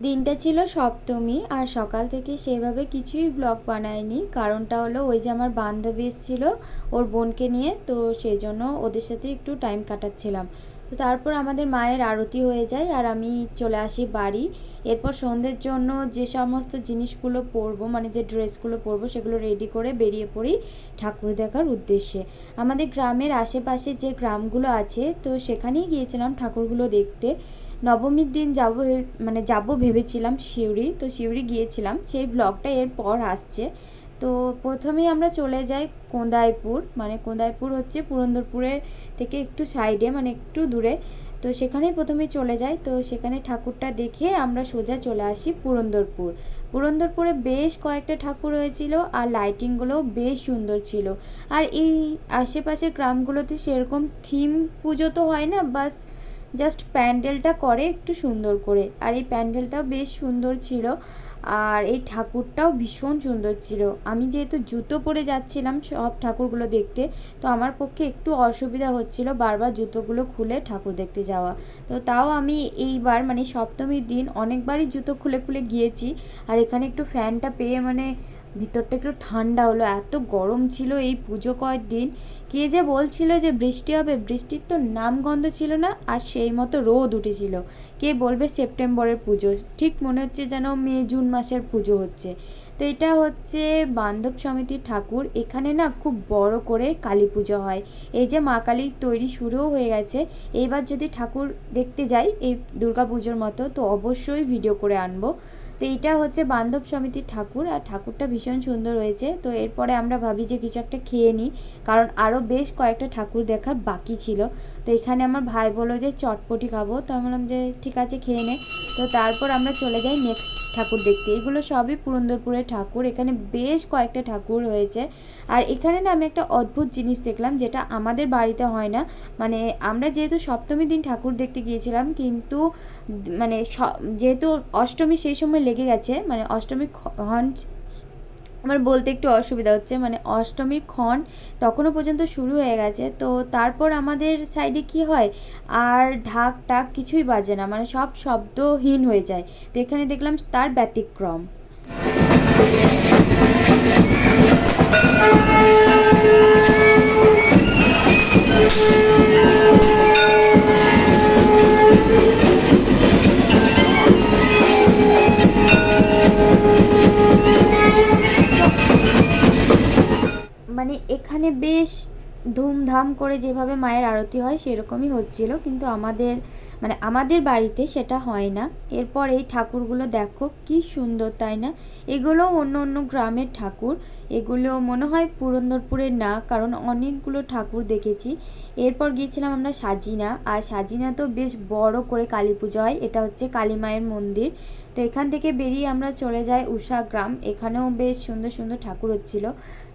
দিনটা ছিল সপ্তমী আর সকাল থেকে সেভাবে কিছুই ব্লগ বানায়নি। কারণটা হলো ওই যে আমার বান্ধবী এসেছিল ওর বোনকে নিয়ে, তো সেই জন্য ওদের সাথে একটু টাইম কাটাচ্ছিলাম। তো তারপর আমাদের মায়ের আরতি হয়ে যায় আর আমি চলে আসি বাড়ি। এরপর সন্ধ্যের জন্য যে সমস্ত জিনিসগুলো পরবো মানে যে ড্রেসগুলো পরবো, সেগুলো রেডি করে বেরিয়ে পড়ি ঠাকুর দেখার উদ্দেশ্যে। আমাদের গ্রামের আশেপাশে যে গ্রামগুলো আছে, তো সেখানেই গিয়েছিলাম ঠাকুরগুলো দেখতে। নবমীর দিন যাব মানে যাব ভেবেছিলাম সিউড়ি, তো সিউড়ি গিয়েছিলাম। সেই ব্লগটা এর পর আসছে। তো প্রথমেই আমরা চলে যাই কোঁদাইপুর মানে কোঁদাইপুর হচ্ছে পুরন্দরপুরের থেকে একটু সাইডে মানে একটু দূরে। তো সেখানেই প্রথমে চলে যাই। তো সেখানে ঠাকুরটা দেখে আমরা সোজা চলে আসি পুরন্দরপুর। পুরন্দরপুরে বেশ কয়েকটা ঠাকুর হয়েছিল আর লাইটিংগুলোও বেশ সুন্দর ছিল। আর এই আশেপাশের গ্রামগুলোতে সেরকম থিম পুজো তো হয় না, বাস জাস্ট প্যান্ডেলটা করে একটু সুন্দর করে। আর এই প্যান্ডেলটাও বেশ সুন্দর ছিল। আর এই ঠাকুরটাও ভীষণ সুন্দর ছিল। আমি যেহেতু জুতো পরে যাচ্ছিলাম সব ঠাকুরগুলো দেখতে, তো আমার পক্ষে একটু অসুবিধা হচ্ছিল বারবার জুতোগুলো খুলে ঠাকুর দেখতে যাওয়া। তো তাও আমি এইবার মানে সপ্তমীর দিন অনেকবারই জুতো খুলে খুলে গিয়েছি। আর এখানে একটু ফ্যানটা পেয়ে মানে ভিতরটা একটু ঠান্ডা হলো, এত গরম ছিল এই পুজো কয়েকদিন কে যে বলছিল যে বৃষ্টি হবে, বৃষ্টির তো নামগন্ধ ছিল না, আর সেই মতো রোদ উঠেছিল। কে বলবে সেপ্টেম্বরের পুজো? ঠিক মনে হচ্ছে যেন মে, জুন মাসের পুজো হচ্ছে। তো এটা হচ্ছে বান্ধব সমিতির ঠাকুর। এখানে না খুব বড় করে কালী পুজো হয়। এই যে মা কালীর তৈরি শুরুও হয়ে গেছে। এইবার যদি ঠাকুর দেখতে যাই, এই দুর্গা পুজোর মতো, তো অবশ্যই ভিডিও করে আনব। তো এইটা হচ্ছে বান্ধব সমিতির ঠাকুর আর ঠাকুরটা ভীষণ সুন্দর হয়েছে। তো এরপরে আমরা ভাবি যে কিছু একটা খেয়ে নিই, কারণ আরও বেশ কয়েকটা ঠাকুর দেখার বাকি ছিল। তো এখানে আমার ভাই বলল যে, চটপটি খাব। তো আমি বললাম যে, ঠিক আছে, খেয়ে নে। তো তারপর আমরা চলে যাই নেক্সট ঠাকুর দেখতে। এগুলো সবই পুরন্দরপুরের ঠাকুর, এখানে বেশ কয়েকটা ঠাকুর হয়েছে। আর এখানে না আমি একটা অদ্ভুত জিনিস দেখলাম, যেটা আমাদের বাড়িতে হয় না। মানে আমরা যেহেতু সপ্তমী দিন ঠাকুর দেখতে গিয়েছিলাম, কিন্তু মানে যেহেতু অষ্টমী সেই সময় লেগে গেছে মানে অষ্টমী ক্ষণ আমার বলতে একটু অসুবিধা হচ্ছে মানে অষ্টমীর ক্ষণ তখনও পর্যন্ত শুরু হয়ে গেছে, তো তারপর আমাদের সাইডে কি হয়? আর ঢাক টাক কিছুই বাজে না মানে সব শব্দহীন হয়ে যায়, তো এখানে দেখলাম তার ব্যতিক্রম। এখানে বেশ ধুমধাম করে যেভাবে মায়ের আরতি হয় সেরকমই হচ্ছিল কিন্তু আমাদের মানে আমাদের বাড়িতে সেটা হয় না। এরপর এই ঠাকুরগুলো দেখো কি সুন্দর, তাই না? এগুলো অন্য অন্য গ্রামের ঠাকুর। এগুলো মনে হয় পুরন্দরপুরের না, কারণ অনেকগুলো ঠাকুর দেখেছি। এরপর গিয়েছিলাম আমরা সাজিনা, আর সাজিনা তো বেশ বড় করে কালী পুজো হয়, এটা হচ্ছে কালী মায়ের মন্দির। তো এখান থেকে বেরিয়ে আমরা চলে যাই উষা গ্রাম, এখানেও বেশ সুন্দর সুন্দর ঠাকুর হচ্ছিল,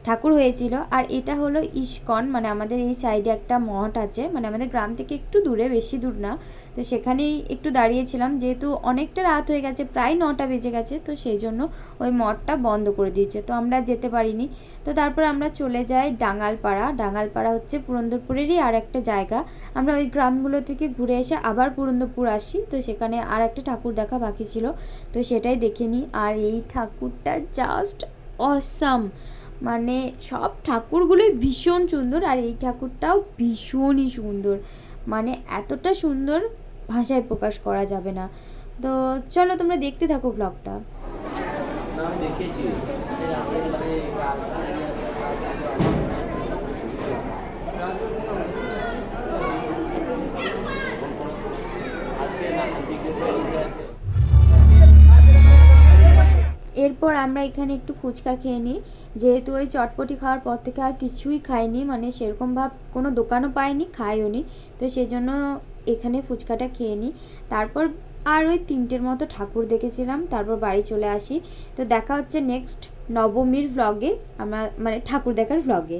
ঠাকুর হয়েছিল। আর এটা হলো ইস্কন মানে আমাদের এই সাইডে একটা মঠ আছে মানে আমাদের গ্রাম থেকে একটু দূরে, বেশি দূর না। তো সেখানেই একটু দাঁড়িয়েছিলাম, যেহেতু অনেকটা রাত হয়ে গেছে, প্রায় নটা বেজে গেছে, তো সেই জন্য ওই মঠটা বন্ধ করে দিয়েছে, তো আমরা যেতে পারিনি। তো তারপর আমরা চলে যাই ডাঙ্গালপাড়া ডাঙ্গালপাড়া হচ্ছে পুরন্দরপুরেরই আর একটা জায়গা। আমরা ওই গ্রামগুলো থেকে ঘুরে এসে আবার পুরন্দরপুর আসি, তো সেখানে আর একটা ঠাকুর দেখা বাকি ছিল, তো সেটাই দেখে নিই। আর এই ঠাকুরটা জাস্ট অসাম মানে সব ঠাকুরগুলোই ভীষণ সুন্দর, আর এই ঠাকুরটাও ভীষণই সুন্দর। মানে এতটা সুন্দর ভাষায় প্রকাশ করা যাবে না। তো চলো তোমরা দেখতে থাকো ব্লগটা এরপর আমরা এখানে একটু ফুচকা খেয়ে নিই। যেহেতু ওই চটপটি খাওয়ার পর থেকে আর কিছুই খাইনি মানে সেরকম ভাব কোনো দোকানও পাইনি খাইও নি তো সেই জন্য এখানে ফুচকাটা খেয়ে নিই। তারপর আর ওই তিনটের মতো ঠাকুর দেখেছিলাম, তারপর বাড়ি চলে আসি। তো দেখা হচ্ছে নেক্সট নবমীর ভ্লগে আমার মানে ঠাকুর দেখার ভ্লগে